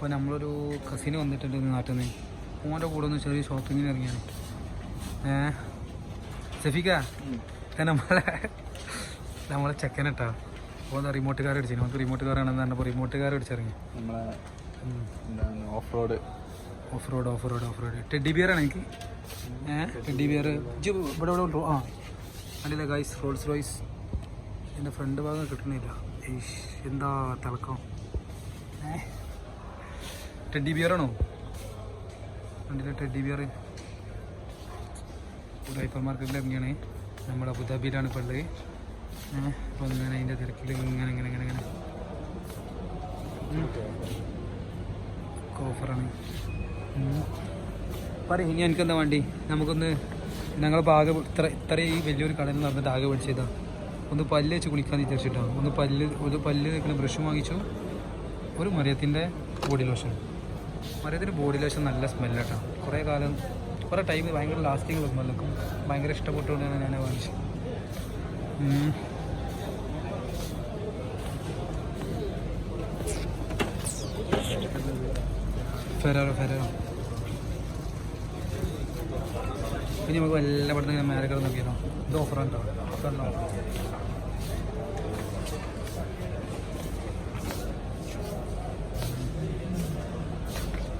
അപ്പോൾ നമ്മളൊരു കസിന് വന്നിട്ടുണ്ട് നാട്ടിൽ നിന്ന് ഓന്റെ കൂടെ ഒന്ന് ചെറിയ ഷോപ്പിങ്ങിന് ഇറങ്ങിയാണ്. ഏ? സഫിക്ക? നമ്മളെ നമ്മളെ ചെക്കനട്ടാ അപ്പോൾ റിമോട്ട് കാർ അടിച്ചു നമുക്ക് റിമോട്ട് കാർ ആണെന്ന് പറഞ്ഞപ്പോൾ റിമോട്ട് കാർ അടിച്ചിറങ്ങി നമ്മളെ off road off road off road off road teddy bear ആണ് എനിക്ക്. ഏ? ടെഡി ബിയർ ഇവിടെ ഇവിടെ ആ. അല്ല ഗൈസ് റോൾസ് റോയ്സ് എന്റെ ഫ്രണ്ട് ഭാഗം കിട്ടണില്ല. എന്താ തിളക്കം? ഏ? ടെഡി ബിയർ ആണോ? വണ്ടിയിലെ ടെഡി ബിയർ ഒരു മാർക്കറ്റിൽ ഇറങ്ങിയാണ്. നമ്മൾ അബുദാബിയിലാണ് ഇപ്പോൾ ഉള്ളത്. അപ്പോൾ ഇങ്ങനെ അതിന്റെ തിരക്കിൽ ഇങ്ങനെ ഇങ്ങനെ ഇങ്ങനെ ഇങ്ങനെ. ഓഫറാണ് പറയും ഇനി എനിക്കെന്താ വണ്ടി? നമുക്കൊന്ന് ഞങ്ങളിപ്പോൾ ആകെ ഇത്ര ഇത്ര ഈ വലിയൊരു കടയിൽ നടന്നിട്ട് ആകെ പഠിച്ചതാ ഒന്ന് പല്ല് വെച്ച് കുളിക്കാൻ വിചാരിച്ചിട്ടാണ് ഒന്ന് പല്ല് ഒരു പല്ല് നിൽക്കുന്ന ബ്രഷ് വാങ്ങിച്ചു. ഒരു മറിയത്തിന്റെ ബോഡി ലോഷൻ മറിയത്തിന്റെ ബോഡി ലോഷൻ നല്ല സ്മെല്ലാട്ടോ. കുറേ കാലം കുറേ ടൈം ഭയങ്കര ലാസ്റ്റിങ് സ്മെല്ലൊക്കെ. ഭയങ്കര ഇഷ്ടപ്പെട്ടുകൊണ്ടാണ് ഞാൻ വാങ്ങിച്ചത്. ഫെരോ ഫെറാറോ പിന്നെ നമുക്ക് എല്ലാ പെട്ടെന്ന് ഇങ്ങനെ മേലെ കിടന്ന് നോക്കിയാലോ? ഇത് ഓഫറാണ് കേട്ടോ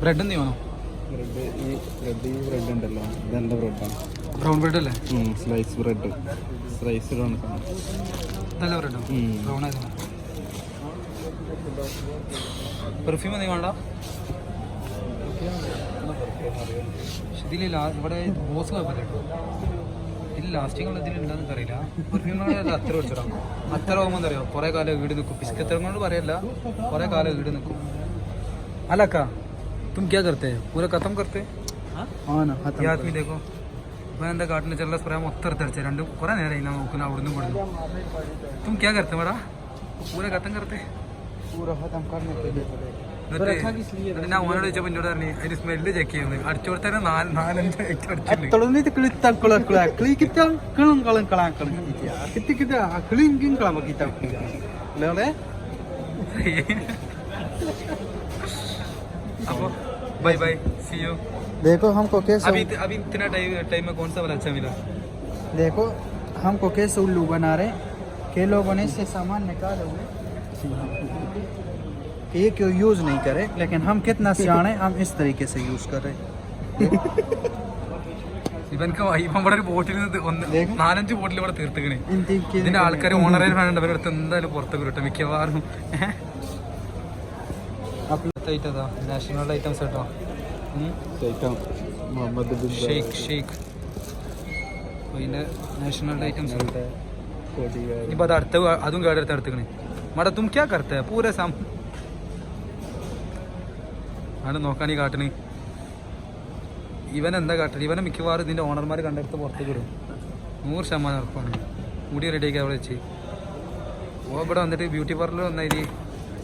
ബ്രെഡ് എന്ത് വേണോ ബ്രെഡ് ഈ ബ്രെഡ് ഈ ബ്രെഡ് ഉണ്ടല്ലോ. ഇതെന്താ ബ്രെഡാണ് ബ്രൗൺ ബ്രെഡ് അല്ലേ? സ്ലൈസ് ബ്രെഡ് സ്ലൈസ് ആണ് നല്ല ബ്രെഡോ. ബ്രൗൺ ആയിരുന്നു പെർഫ്യൂം എന്തെങ്കിലും വേണ്ട ഇതിൽ ഇവിടെ ബോസ് കുഴപ്പമില്ല കേട്ടോ. ഇതിൽ ലാസ്റ്റിംഗ് ഇതിൽ ഉണ്ടെന്ന് അറിയില്ല. പെർഫ്യൂമിനോട് അത്ര വെച്ചിടാം. അത്ര ആകുമ്പോൾ എന്താ പറയുക കുറേ കാലം വീട് നിൽക്കും. പിസ്കത്തരം കൊണ്ട് പറയല്ല. കുറേ കാലം വീട് നിൽക്കും. അല്ലക്കാ तुम क्या करते हैं पूरा खत्म करते हाँ ना ഈ ആത്മീ देखो ഞാൻ എൻ്റെ കാട്ടിൽ ചെറുള്ള സ്പ്രേ മൊത്തം എടുത്തടിച്ച രണ്ടും കുറേ നേരം ഇങ്ങനെ നോക്കുന്ന അവിടുന്ന് ഇവിടുന്ന് तुम क्या करते हो बड़ा पूरा खत्म करते पूरा खत्म करने के लिए എന്നിട്ട് എന്നിട്ട് ഞാൻ ഓനോട് ചോദിച്ചപ്പോൾ എന്നോട് പറഞ്ഞു അതിന് സ്മെല്ല് ചെക്ക് ചെയ്യുന്നത് അടിച്ചു കൊടുത്തന്നെ നാല് നാലഞ്ച് ഐറ്റം അടിച്ചിട്ടുണ്ട് Tolong ni kulit tak kulit kulit kulit kita kelang kelang kelang kelang kita kita kita keling keling kelang kita lele അപ്പോൾ ബൈ ബൈ സി യു देखो हमको कैसे अभी अभी इतना टाइम टाइम में कौन सा वाला अच्छा मिला देखो हमको कैसे उल्लू बना रहे के लोगों ने से सामान निकाले हुए ये क्यों यूज नहीं करे लेकिन हम कितना सियाणे हम इस तरीके से यूज कर रहे ഇവൻക്ക് ഇവൻ ഇവിടെ ഒരു ബോട്ടിൽ നിന്ന് ഒന്ന് ദേഹം. നാലഞ്ച് ബോട്ടിൽ ഇവിടെ തീർത്തുക്കണേ इन तीन के ഇതിന്റെ ആൾക്കാർ ഓണറേൻ ഫാനുണ്ട് അവരുടെ അടുത്ത് എന്തായാലും പുറത്തേക്ക് കിട്ടും മിക്കവാറും ഐറ്റതാ നാഷണൽ ഐറ്റംസ് കേട്ടോ. മുഹമ്മദ് ഷെയ്ഖ് ഷെയ്ഖ്. പിന്നെ നാഷണൽ ഐറ്റംസ് ഇനിയിപ്പോൾ അത് അടുത്ത അതും കേടെടുത്ത് എടുത്തുക്കണേ. മട തും ക്യാ കറുത്ത പൂര സാം. ആണ് നോക്കാനീ കാട്ടണ് ഇവൻ എന്താ കാട്ടണ? ഇവനെ മിക്കവാറും ഇതിന്റെ ഓണർമാർ കണ്ടെടുത്ത് പുറത്തേക്ക് വിടും നൂറ് ശതമാനം ഉറപ്പാണ്. മുടി റെഡിയാക്കി അവിടെ വെച്ച്. ഓ ഇവിടെ വന്നിട്ട് ബ്യൂട്ടി പാർലർ വന്നാൽ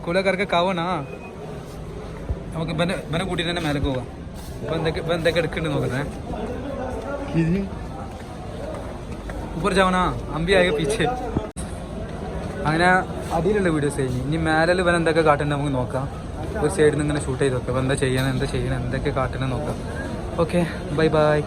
കാവാണാ കൂല കറക്കെ കാവാണാ നമുക്ക് ഇവനെ ഇവനെ കൂട്ടിയിട്ട് തന്നെ മേലേക്ക് പോകാം ഇപ്പൊ എന്തൊക്കെ ഇപ്പൊ എന്തൊക്കെ എടുക്കുന്നുണ്ട് നോക്കട്ടെ किधर ऊपर जाओ ना हम भी आएगा पीछे അങ്ങനെ അടിയിലുള്ള വീഡിയോസ് കഴിഞ്ഞ് ഇനി മേലെ ഇവൻ എന്തൊക്കെ കാട്ടുന്നത് നമുക്ക് നോക്കാം ഒരു സൈഡിൽ നിന്ന് ഇങ്ങനെ ഷൂട്ട് ചെയ്ത് നോക്കാം ഇവൻ എന്താ ചെയ്യണം എന്താ ചെയ്യണം എന്തൊക്കെ കാട്ടണം നോക്കാം ഓക്കെ ബൈ ബൈ